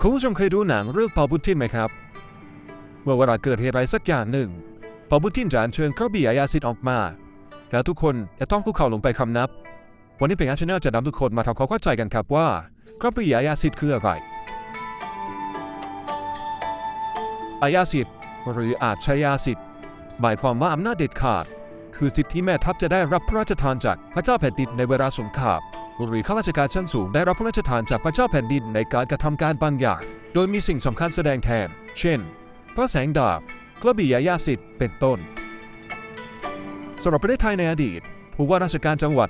คุณผู้ชมเคยดูหนังเรื่องปาบุตรทินไหมครับ เมื่อเวลาเกิดเหตุอะไรสักอย่างหนึ่งปาบุตรทินจะอัญเชิญกระบี่อายาสิทธิ์ออกมา แล้วทุกคนจะต้องคุกเข่าลงไปคำนับ วันนี้เป็นอาชแนลจะนำทุกคนมาทำความเข้าใจกันครับว่ากระบี่อายาสิทธิ์คืออะไรอายาสิทธิ์หรืออาชญาสิทธิ์หมายความว่าอำนาจเด็ดขาด คือสิทธิที่แม่ทัพจะได้รับพระราชทานจากพระเจ้าแผ่นดินในเวลาสงคราม หรือข้าราชการชั้นสูงได้รับพระราชทานจากพระเจ้าแผ่นดินในการกระทำการบางอย่าง โดยมีสิ่งสำคัญแสดงแทน เช่น พระแสงดาบกระบี่ยาสิทธิ์เป็นต้นสำหรับประเทศไทยในอดีต ผู้ว่าราชการจังหวัด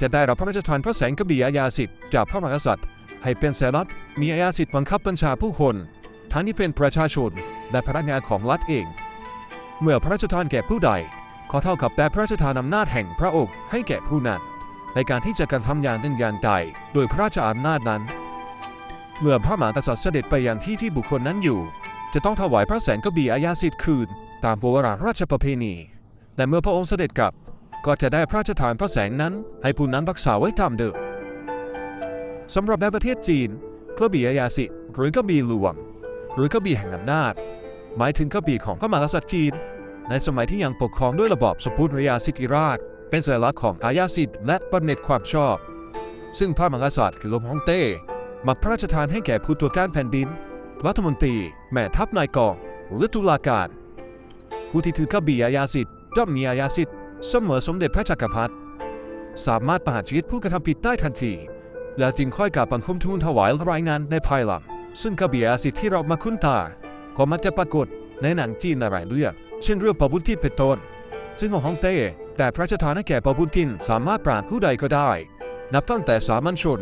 จะได้รับพระราชทานพระแสงกระบี่ยาสิทธิ์จากพระมหากษัตริย์ ให้เป็นเสรัฐมีอาญาสิทธิ์บังคับบัญชาผู้คนทั้งที่เป็นประชาชนและพนักงานของรัฐเอง เมื่อพระราชทานแก่ผู้ใดก็เท่ากับแต่พระราชทานอำนาจแห่งพระองค์ให้แก่ผู้นั้น ในการที่จะกระทำอย่างหนึ่งอย่างใดโดยพระราชอำนาจนั้น เมื่อพระมหากษัตริย์เสด็จไปยังที่ที่บุคคลนั้นอยู่ จะต้องถวายพระแสงกบีอาญาสิทธิ์คืน ตามโบราณราชประเพณีแต่เมื่อพระองค์เสด็จกลับ ก็จะได้พระราชทานพระแสงนั้น ให้ผู้นั้นรักษาไว้ตามเดิมสำหรับในประเทศจีนกระบี่อาญาสิทธิ์หรือกระบี่หลวงหรือกระบี่แห่งอำนาจ หมายถึงกระบี่ของพระมหากษัตริย์จีน ในสมัยที่ยังปกครองด้วยระบอบสมบูรณาสิทธิราชย์ เป็นสัญลักษณ์ของอาญาสิทธิ์และบำเหน็จความชอบ ซึ่งพระมหากษัตริย์คือลมฮ่องเต้มาพระราชทานให้แก่ผู้ตรวจการแผ่นดิน รัฐมนตรี แม่ทัพนายกองหรือตุลาการผู้ที่ถือกระบี่อาญาสิทธิ์ย่อมมีอาญาสิทธิ์เสมอสมเด็จพระจักรพรรดิสามารถประหารชีวิตผู้กระทำผิดได้ทันที แล้วจึงค่อยกลับบังคมทูลถวายรายงานในภายหลัง ซึ่งกระบี่อาญาสิทธิ์ที่เรามาคุ้นตา ก็มักจะปรากฏในหนังจีนหลายเรื่อง เช่นเรื่องปาบุญทินเป็นต้นซึ่งของฮ่องเต้ แต่พระราชทานให้แก่ปบุญทินสามารถปราณผู้ใดก็ได้ นับตั้งแต่สามัญชน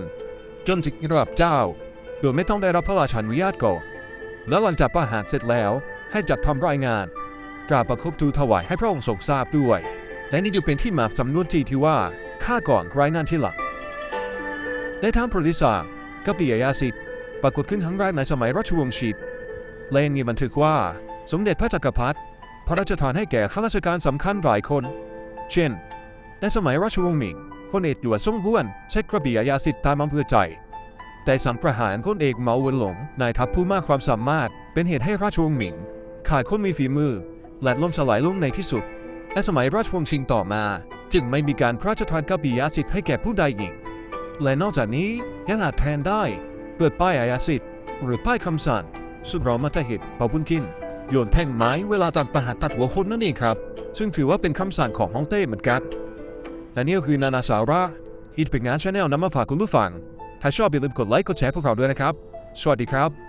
จนถึงระดับเจ้า โดยไม่ต้องได้รับพระราชานุญาตก่อนแล้วหลังจากประหารเสร็จแล้วให้จัดทำรายงานกราบประคบทูลถวายให้พระองค์ทรงทราบด้วย และนี่จึงเป็นที่มาสำนวนจีที่ว่าข้าก่อนรายงานที่หลังในทางประวัติศาสตร์กปียาสิทธิ์ปรากฏขึ้นครั้งแรกในสมัยราชวงศ์ชิดและยังมีบันทึกว่าสมเด็จพระจักรพรรดิพระราชทานให้แก่ข้าราชการสำคัญหลายคน เช่น ในสมัยราชวงศ์หมิงพลเอกหยวนซ่งห้วนใช้กระบี่อาญาสิทธิ์ตามอำเภอใจแต่สังประหารพลเอกเหมาเวินหลงนายทัพผู้มากความสามารถ เป็นเหตุให้ราชวงศ์หมิง ขาดคนมีฝีมือ และล่มสลายลงในที่สุด และสมัยราชวงศ์ชิงต่อมา จึงไม่มีการพระราชทานกระบี่อาญาสิทธิ์ให้แก่ผู้ใดอีกและนอกจากนี้ยังอาจแทนได้เปิดป้ายอาญาสิทธิ์หรือป้ายคำสั่งซึ่งเรามาแต่เหตุเป่าบุญกินโยนแท่งไม้เวลาตัดประหารตัดหัวคนนั่นเองครับ ซึ่งถือว่าเป็นคำสั่งของฮ่องเต้เหมือนกัน และนี่ก็คือนานาสาระที่เป็นงานชาแนลนำมาฝากคุณผู้ฟัง ถ้าชอบอย่าลืมกดไลค์กดแชร์พวกเราด้วยนะครับ สวัสดีครับ